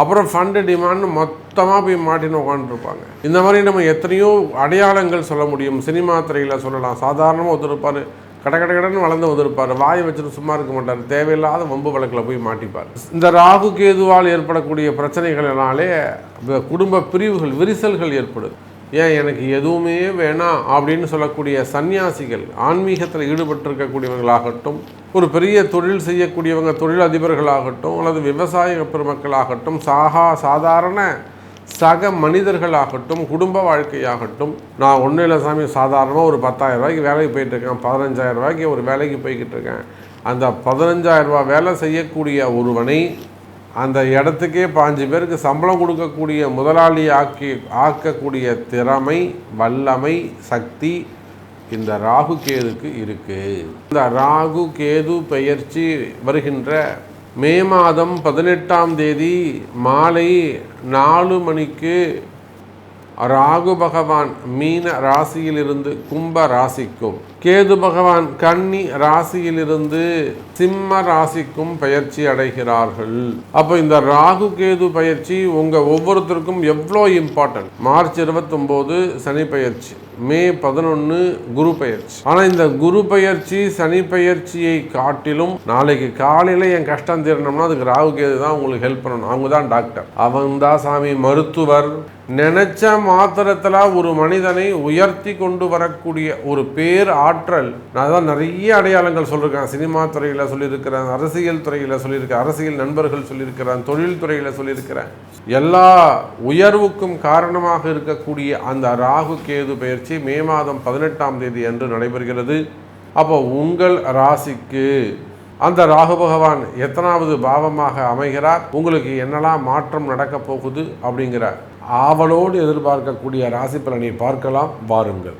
அப்புறம் ஃபண்டு டிமாண்ட்னு மொத்தமாக போய் மாட்டின்னு உட்காந்துருப்பாங்க இந்த மாதிரி நம்ம எத்தனையோ அடையாளங்கள் சொல்ல முடியும். சினிமா துறையில் சொல்லலாம். சாதாரணமாக ஒத்துருப்பார் கட கட கடன்னு வளர்ந்து வந்திருப்பார். வாயை வச்சுட்டு சும்மா இருக்க மாட்டார். தேவையில்லாத வம்பு வழக்கில் போய் மாட்டிப்பார். இந்த ராகு கேதுவால் ஏற்படக்கூடிய பிரச்சனைகளினாலே இந்த குடும்ப பிரிவுகள் விரிசல்கள் ஏற்படுது. ஏன் எனக்கு எதுவுமே வேணாம் அப்படின்னு சொல்லக்கூடிய சன்னியாசிகள் ஆன்மீகத்தில் ஈடுபட்டிருக்கக்கூடியவர்களாகட்டும் ஒரு பெரிய தொழில் செய்யக்கூடியவங்க தொழில் அதிபர்களாகட்டும் அல்லது விவசாய பெருமக்களாகட்டும் சாகா சாதாரண சக மனிதர்களாகட்டும் குடும்ப வாழ்க்கையாகட்டும் நான் ஒன்றும் இல்லை சாமி சாதாரணமாக ஒரு பத்தாயிரம் ரூபாய்க்கு வேலைக்கு போயிட்டு இருக்கேன் பதினஞ்சாயிரம் ரூபாய்க்கு ஒரு வேலைக்கு போய்கிட்டு இருக்கேன். அந்த பதினஞ்சாயிரம் ரூபா வேலை செய்யக்கூடிய ஒருவனை அந்த இடத்துக்கே பாஞ்சு பேருக்கு சம்பளம் கொடுக்கக்கூடிய முதலாளி ஆக்கி ஆக்கக்கூடிய திறமை வல்லமை சக்தி இந்த ராகு கேதுக்கு இருக்குது இந்த ராகு கேது பெயர்ச்சி வருகின்ற மே மாதம் பதினெட்டாம் தேதி மாலை நாலு மணிக்கு ராகு பகவான் மீன ராசியிலிருந்து கும்ப ராசிக்கும். கேது பகவான் கன்னி ராசியிலிருந்து சிம்ம ராசிக்கும் பயிற்சி அடைகிறார்கள். அப்போ இந்த ராகு கேது பயிற்சி உங்க ஒவ்வொருத்தருக்கும் எவ்வளோ இம்பார்ட்டன்ட்? மார்ச் இருபத்தொம்போது சனி பயிற்சி. மே பதினொன்று குரு பயிற்சி ஆனால் இந்த குரு பயிற்சி சனி பயிற்சியை காட்டிலும் நாளைக்கு காலையில் என் கஷ்டம் தீரணும்னா அதுக்கு ராகு கேது தான் உங்களுக்கு ஹெல்ப் பண்ணணும். அவங்க தான் டாக்டர் அவன் தான் சாமி மருத்துவர். நினைச்ச மாத்திரத்தில் ஒரு மனிதனை உயர்த்தி கொண்டு வரக்கூடிய ஒரு பேர் ஆற்றல். நான் தான் நிறைய அடையாளங்கள் சொல்லியிருக்கேன் சினிமா துறையில் சொல்லியிருக்கிறேன் அரசியல் துறையில் சொல்லியிருக்கேன் அரசியல் நண்பர்கள் சொல்லியிருக்கிறேன் தொழில் துறையில் சொல்லியிருக்கிறேன். எல்லா உயர்வுக்கும் காரணமாக இருக்கக்கூடிய அந்த ராகு கேது பயிற்சி மே மாதம் பதினெட்டாம் தேதி அன்று நடைபெறுகிறது. அப்போ உங்கள் ராசிக்கு அந்த ராகு பகவான் எத்தனாவது பாவமாக அமைகிறார்? உங்களுக்கு என்னெல்லாம் மாற்றம் நடக்கப் போகுது? அப்படிங்கிற ஆவலோடு எதிர்பார்க்கக்கூடிய ராசி பலனை பார்க்கலாம். வாருங்கள்.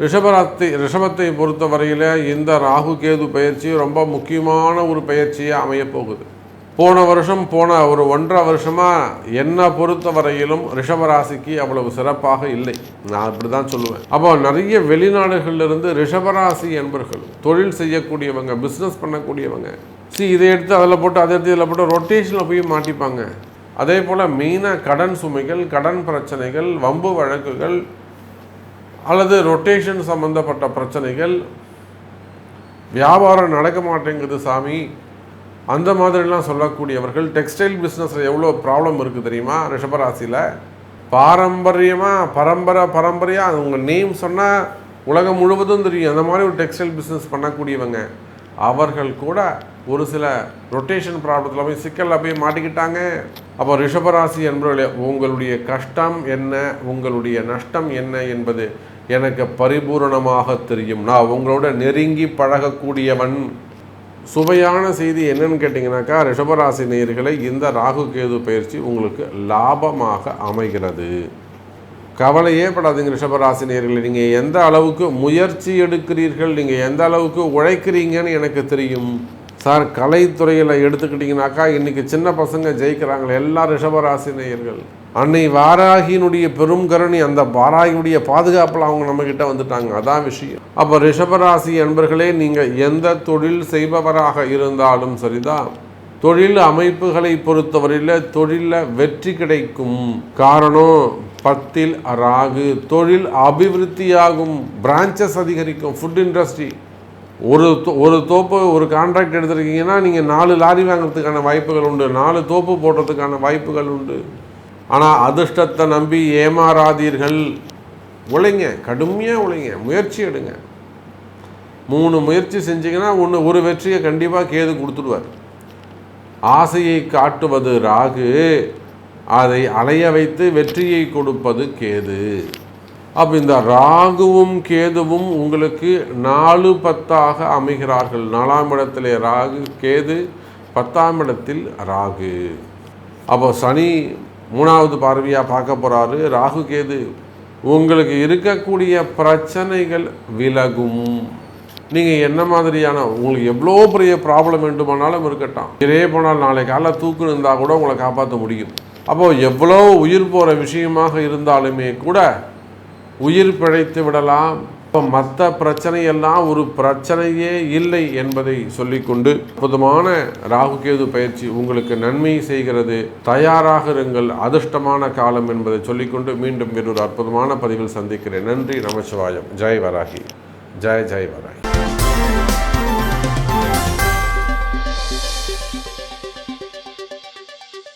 ரிஷபராத்தி ரிஷபத்தை பொறுத்தவரையில் இந்த ராகு கேது பயிற்சி ரொம்ப முக்கியமான ஒரு பயிற்சியாக அமையப் போகுது. போன வருஷம் போன ஒரு ஒன்றரை வருஷமாக என்னை பொறுத்த வரையிலும் ரிஷபராசிக்கு அவ்வளவு சிறப்பாக இல்லை. நான் அப்படி தான் சொல்லுவேன். அப்போ நிறைய வெளிநாடுகளிலிருந்து ரிஷபராசி என்பர்கள் தொழில் செய்யக்கூடியவங்க பிஸ்னஸ் பண்ணக்கூடியவங்க சி இதை எடுத்து அதில் போட்டு அதை எடுத்து இதில் போட்டு ரொட்டேஷனில் போய் மாட்டிப்பாங்க. அதே போல் மெயினாக கடன் சுமைகள் கடன் பிரச்சனைகள் வம்பு வழக்குகள் அல்லது ரொட்டேஷன் சம்பந்தப்பட்ட பிரச்சனைகள் வியாபாரம் நடக்க மாட்டேங்குது சாமி. அந்த மாதிரிலாம் சொல்லக்கூடியவர்கள் டெக்ஸ்டைல் பிஸ்னஸில் எவ்வளோ ப்ராப்ளம் இருக்குது தெரியுமா? ரிஷபராசியில். பாரம்பரியமாக பரம்பரை பரம்பரையாக உங்கள் நேம் சொன்னால் உலகம் முழுவதும் தெரியும். அந்த மாதிரி ஒரு டெக்ஸ்டைல் பிஸ்னஸ் பண்ணக்கூடியவங்க. அவர்கள் கூட ஒரு சில ரொட்டேஷன் ப்ராப்ளத்தில் போய் சிக்கலில் போய் மாட்டிக்கிட்டாங்க. அப்போ ரிஷபராசி என்பவர்களே உங்களுடைய கஷ்டம் என்ன? உங்களுடைய நஷ்டம் என்ன என்பது எனக்கு பரிபூரணமாக தெரியும். நான் உங்களோட நெருங்கி பழகக்கூடியவன். சுவையான செய்தி என்னன்னு கேட்டிங்கனாக்கா ரிஷபராசி நேர்களை இந்த ராகு கேது பயிற்சி உங்களுக்கு லாபமாக அமைகிறது. கவலையே படாதீங்க ரிஷபராசி நேர்களை நீங்கள் எந்த அளவுக்கு முயற்சி எடுக்கிறீர்கள் நீங்கள் எந்த அளவுக்கு உழைக்கிறீங்கன்னு எனக்கு தெரியும். சார் கலைத்துறையில் எடுத்துக்கிட்டிங்கனாக்கா இன்றைக்கி சின்ன பசங்க ஜெயிக்கிறாங்களே எல்லா ரிஷபராசி நேயர்கள். அன்னை வாராகியினுடைய பெரும் கருணி அந்த வாராகியுடைய பாதுகாப்பில் அவங்க நம்மக்கிட்ட வந்துட்டாங்க. அதான் விஷயம். அப்போ ரிஷபராசி என்பர்களே நீங்கள் எந்த தொழில் செய்பவராக இருந்தாலும் சரிதான் தொழில் அமைப்புகளை பொறுத்தவரையில் தொழிலில் வெற்றி கிடைக்கும். காரணம் பத்தில் ராகு. தொழில் அபிவிருத்தியாகும். பிரான்ச்சஸ் அதிகரிக்கும். ஃபுட் இண்டஸ்ட்ரி ஒரு தோ- ஒரு தோப்பு ஒரு கான்ட்ராக்ட் எடுத்திருக்கீங்கன்னா நீங்கள் நாலு லாரி வாங்குறதுக்கான வாய்ப்புகள் உண்டு. நாலு தோப்பு போடுறதுக்கான வாய்ப்புகள் உண்டு. ஆனால் அதிர்ஷ்டத்தை நம்பி ஏமாறாதீர்கள். உழைங்க கடுமையாக உழைங்க முயற்சி எடுங்க. மூணு முயற்சி செஞ்சீங்கன்னா ஒன்று ஒரு வெற்றியை கண்டிப்பாக கேது கொடுத்துடுவார். ஆசையை காட்டுவது ராகு அதை அலைய வைத்து வெற்றியை கொடுப்பது கேது. அப்போ இந்த ராகுவும் கேதுவும் உங்களுக்கு நாலு பத்தாக அமைகிறார்கள். நாலாம் இடத்திலே ராகு கேது பத்தாம் இடத்தில் ராகு. அப்போ சனி மூணாவது பார்வையாக பார்க்க போகிறாரு ராகு கேது உங்களுக்கு இருக்கக்கூடிய பிரச்சனைகள் விலகும். நீங்கள் என்ன மாதிரியான உங்களுக்கு எவ்வளோ பெரிய ப்ராப்ளம் வேண்டுமானாலும் இருக்கட்டும். இதே போனால் நாளை காலைல தூக்கு இருந்தால் கூட உங்களை காப்பாற்ற முடியும். அப்போது எவ்வளோ உயிர் போகிற விஷயமாக இருந்தாலுமே கூட உயிர் பிழைத்து விடலாம். இப்போ மற்ற பிரச்சனையெல்லாம் ஒரு பிரச்சனையே இல்லை என்பதை சொல்லிக்கொண்டு அற்புதமான ராகுகேது பயிற்சி உங்களுக்கு நன்மை செய்கிறது. தயாராக இருங்கள். அதிர்ஷ்டமான காலம் என்பதை சொல்லிக்கொண்டு மீண்டும் வேறொரு அற்புதமான பதிவில் சந்திக்கிறேன். நன்றி. நமச்சிவாயம் ஜெய் வராகி. ஜெய் ஜெய் வராகி.